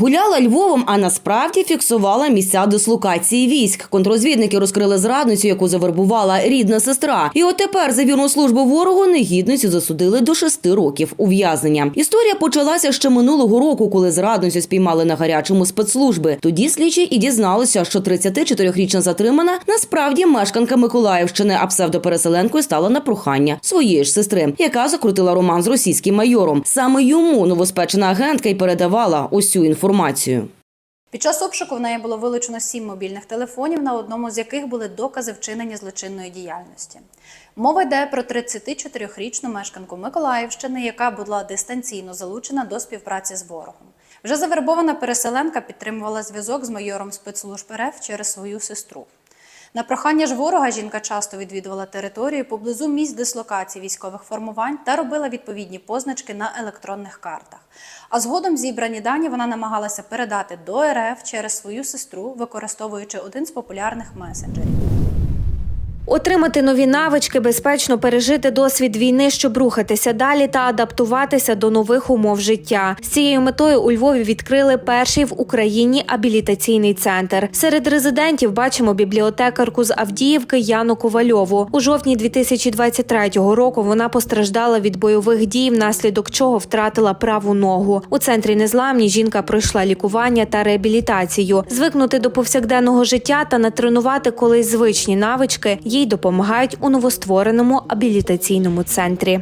Гуляла Львовом, а насправді фіксувала місця дислокації військ. Контрозвідники розкрили зрадницю, яку завербувала рідна сестра. І от тепер за вірну службу ворогу негідницю засудили до шести років ув'язнення. Історія почалася ще минулого року, коли зрадницю спіймали на гарячому спецслужби. Тоді слідчі і дізналися, що 34-річна затримана насправді мешканка Миколаївщини, а псевдопереселенкою стала на прохання своєї ж сестри, яка закрутила роман з російським майором. Саме йому новоспечена агентка й передавала ось цю інформацію. Під час обшуку в неї було вилучено сім мобільних телефонів, на одному з яких були докази вчинення злочинної діяльності. Мова йде про 34-річну мешканку Миколаївщини, яка була дистанційно залучена до співпраці з ворогом. Вже завербована переселенка підтримувала зв'язок з майором спецслужб РФ через свою сестру. На прохання ж ворога жінка часто відвідувала територію поблизу місць дислокації військових формувань та робила відповідні позначки на електронних картах. А згодом зібрані дані вона намагалася передати до РФ через свою сестру, використовуючи один з популярних месенджерів. Отримати нові навички, безпечно пережити досвід війни, щоб рухатися далі та адаптуватися до нових умов життя. З цією метою у Львові відкрили перший в Україні абілітаційний центр. Серед резидентів бачимо бібліотекарку з Авдіївки Яну Ковальову. У жовтні 2023 року вона постраждала від бойових дій, внаслідок чого втратила праву ногу. У центрі незламні жінка пройшла лікування та реабілітацію. Звикнути до повсякденного життя та натренувати колись звичні навички їй допомагають у новоствореному абілітаційному центрі.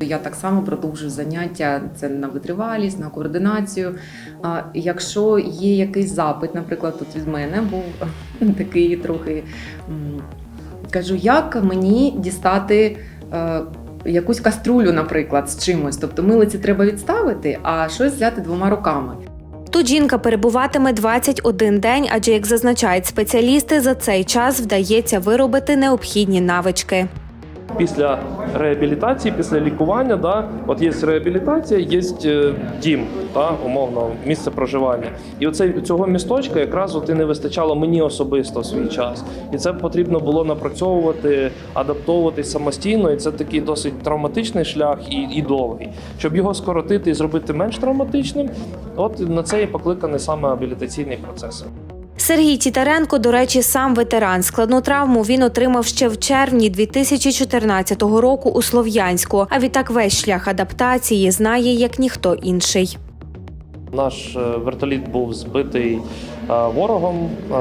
Я так само продовжую заняття це на витривалість, на координацію. Якщо є якийсь запит, наприклад, тут від мене був такий трохи кажу, як мені дістати. е, Якусь каструлю, наприклад, з чимось, тобто милиці треба відставити, а щось взяти двома руками. Тут жінка перебуватиме 21 день, адже, як зазначають спеціалісти, за цей час вдається виробити необхідні навички. Після реабілітації, після лікування, да, от є реабілітація, є е, дім, да, умовно, місце проживання. І оце цього місточка якраз от і не вистачало мені особисто в свій час. І це потрібно було напрацьовувати, адаптовуватись самостійно. І це такий досить травматичний шлях і, і довгий. Щоб його скоротити і зробити менш травматичним, от на це і покликаний саме абілітаційний процес. Сергій Тітаренко, до речі, сам ветеран. Складну травму він отримав ще в червні 2014 року у Слов'янську. А відтак весь шлях адаптації знає як ніхто інший. Наш е, вертоліт був збитий е, ворогом. е,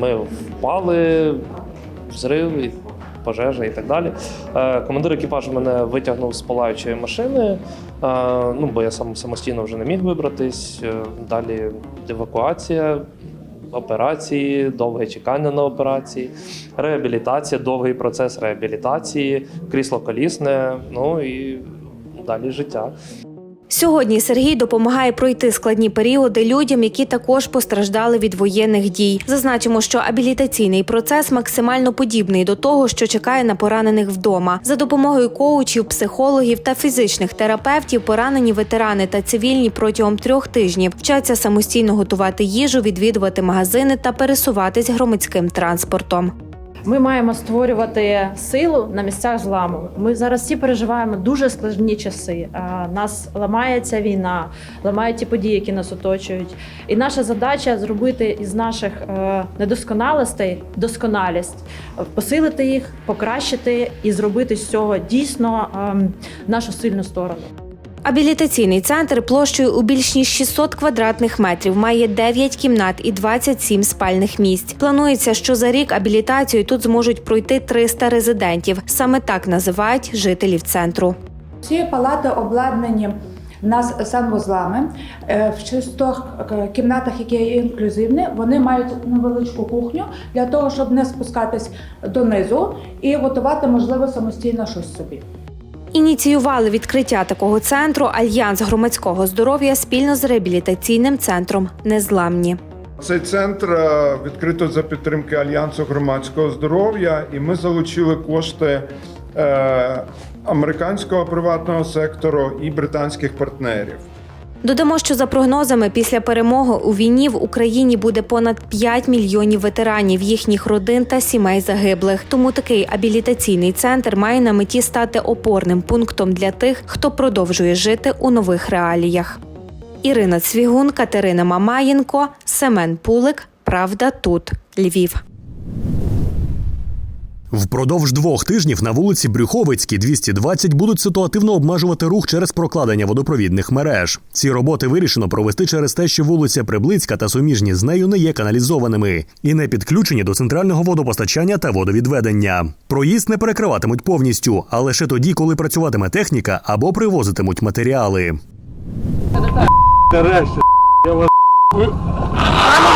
Ми впали, взрив, пожежа і так далі. Командир екіпажу мене витягнув з палаючої машини. Ну, бо я сам самостійно вже не міг вибратись. Далі евакуація. Операції, довге чекання на операції, реабілітація, довгий процес реабілітації, крісло колісне, ну і далі життя. Сьогодні Сергій допомагає пройти складні періоди людям, які також постраждали від воєнних дій. Зазначимо, що абілітаційний процес максимально подібний до того, що чекає на поранених вдома. За допомогою коучів, психологів та фізичних терапевтів поранені ветерани та цивільні протягом трьох тижнів вчаться самостійно готувати їжу, відвідувати магазини та пересуватись громадським транспортом. Ми маємо створювати силу на місцях зламу. Ми зараз всі переживаємо дуже складні часи. Нас ламається війна, ламають ті події, які нас оточують. І наша задача зробити із наших е, недосконалостей досконалість, посилити їх, покращити і зробити з цього дійсно ем, нашу сильну сторону. Абілітаційний центр площею у більш ніж 600 квадратних метрів має 9 кімнат і 27 спальних місць. Планується, що за рік абілітацію тут зможуть пройти 300 резидентів. Саме так називають жителів центру. Ці палати обладнані в нас санвузлами. Е, В шістох е, кімнатах, які є інклюзивні, вони мають невеличку кухню для того, щоб не спускатись донизу і готувати, можливо, самостійно щось собі. Ініціювали відкриття такого центру Альянс громадського здоров'я спільно з реабілітаційним центром Незламні. Цей центр е, відкрито за підтримки Альянсу громадського здоров'я, і ми залучили кошти е, американського приватного сектору і британських партнерів. Додамо, що за прогнозами, після перемоги у війні в Україні буде понад 5 мільйонів ветеранів, їхніх родин та сімей загиблих. Тому такий абілітаційний центр має на меті стати опорним пунктом для тих, хто продовжує жити у нових реаліях. Ірина Цвігун, Катерина Мамаєнко, Семен Пулик. Правда тут Львів. Впродовж двох тижнів на вулиці Брюховицькій 220 будуть ситуативно обмежувати рух через прокладення водопровідних мереж. Ці роботи вирішено провести через те, що вулиця Приблицька та суміжні з нею не є каналізованими і не підключені до центрального водопостачання та водовідведення. Проїзд не перекриватимуть повністю, а лише тоді, коли працюватиме техніка або привозитимуть матеріали.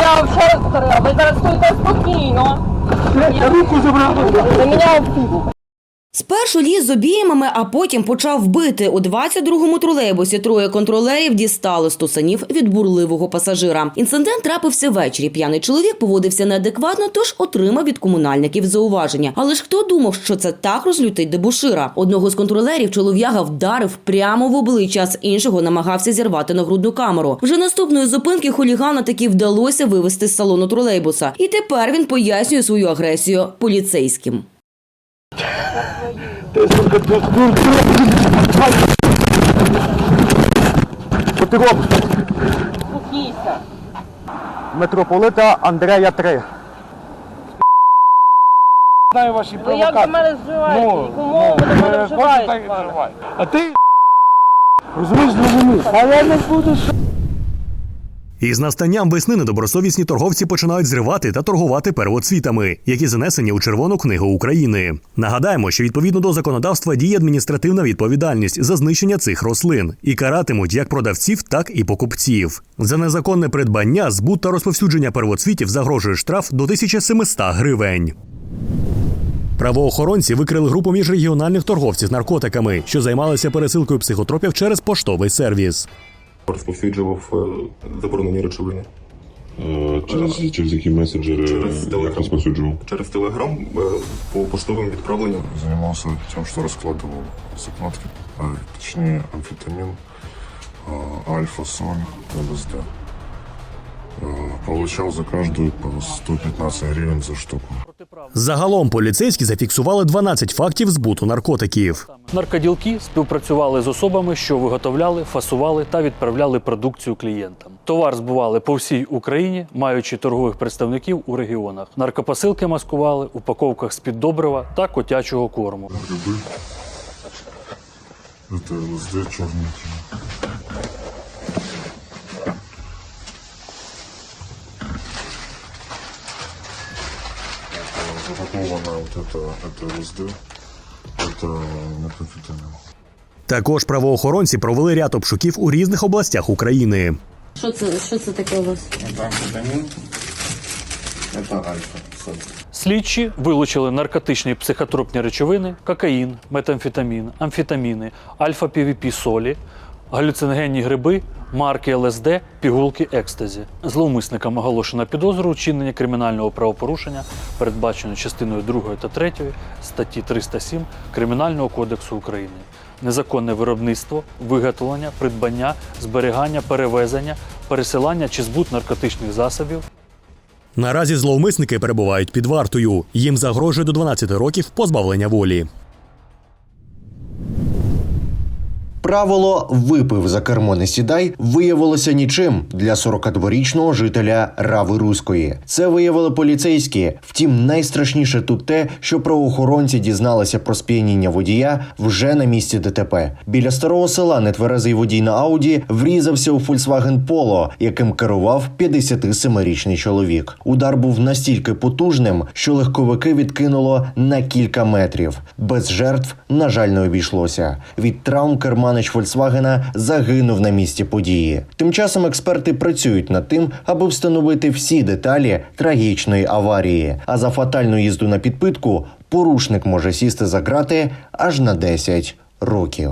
Я вам ще раз повторила, ви зараз стоїте спокійно. Руку забрала. забрали. меня в обфігу. Спершу ліз з обіймами, а потім почав бити. У 22-му тролейбусі троє контролерів дістали стусанів від бурливого пасажира. Інцидент трапився ввечері. П'яний чоловік поводився неадекватно, тож отримав від комунальників зауваження. Але ж хто думав, що це так розлютить дебушира? Одного з контролерів чолов'яга вдарив прямо в обличчя, з іншого намагався зірвати нагрудну камеру. Вже наступної зупинки хулігана таки вдалося вивести з салону тролейбуса. І тепер він пояснює свою агресію поліцейським. Спокійся. Митрополита Андрея 3. Знаю ваші Ви як до мене вживаєте? Яку мову ви до мене вживаєте? пане? А ти розумієш, зрозумів. А я не буду Із настанням весни недобросовісні торговці починають зривати та торгувати первоцвітами, які занесені у Червону книгу України. Нагадаємо, що відповідно до законодавства діє адміністративна відповідальність за знищення цих рослин і каратимуть як продавців, так і покупців. За незаконне придбання, збут та розповсюдження первоцвітів загрожує штраф до 1700 гривень. Правоохоронці викрили групу міжрегіональних торговців з наркотиками, що займалися пересилкою психотропів через поштовий сервіс. Розповсюджував е, заборонені речовини. Через, через які меседжери Через як розповсюджував? Через Телеграм по поштовим відправленням. Займався тем, що розкладував закладки, а, амфетамін, амфетамин, альфа-соль, ЛСД. Э, Получал за каждую по 115 гривен за штуку. Загалом поліцейські зафіксували 12 фактів збуту наркотиків. Наркоділки співпрацювали з особами, що виготовляли, фасували та відправляли продукцію клієнтам. Товар збували по всій Україні, маючи торгових представників у регіонах. Наркопосилки маскували у упаковках з-під добрива та котячого корму. Грибы. Это ЛСД черненький. это, это ЛСД, это метамфетамин. Також правоохоронці провели ряд обшуків у різних областях України. Що це, що це таке у вас? Это амфетамин, это альфа-соль. Слідчі вилучили наркотичні психотропні речовини, кокаїн, метамфетамін, амфетаміни, альфа-півіпі солі, галюциногенні гриби, марки ЛСД, пігулки екстазі. Зловмисникам оголошено підозру у чиненні кримінального правопорушення, передбачено частиною 2 та 3 статті 307 Кримінального кодексу України. Незаконне виробництво, виготовлення, придбання, зберігання, перевезення, пересилання чи збут наркотичних засобів, Наразі зловмисники перебувають під вартою. Їм загрожує до 12 років позбавлення волі. Правило випив за кермо не сідай виявилося нічим для 42-річного жителя Рави Руської. Це виявили поліцейські. Втім, найстрашніше тут те, що правоохоронці дізналися про сп'яніння водія вже на місці ДТП. Біля старого села нетверезий водій на ауді врізався у Volkswagen Polo, яким керував 57-річний чоловік. Удар був настільки потужним, що легковики відкинуло на кілька метрів. Без жертв, на жаль, не обійшлося. Від травм керманич Фольксвагена загинув на місці події. Тим часом експерти працюють над тим, аби встановити всі деталі трагічної аварії. А за фатальну їзду на підпитку порушник може сісти за грати аж на 10 років.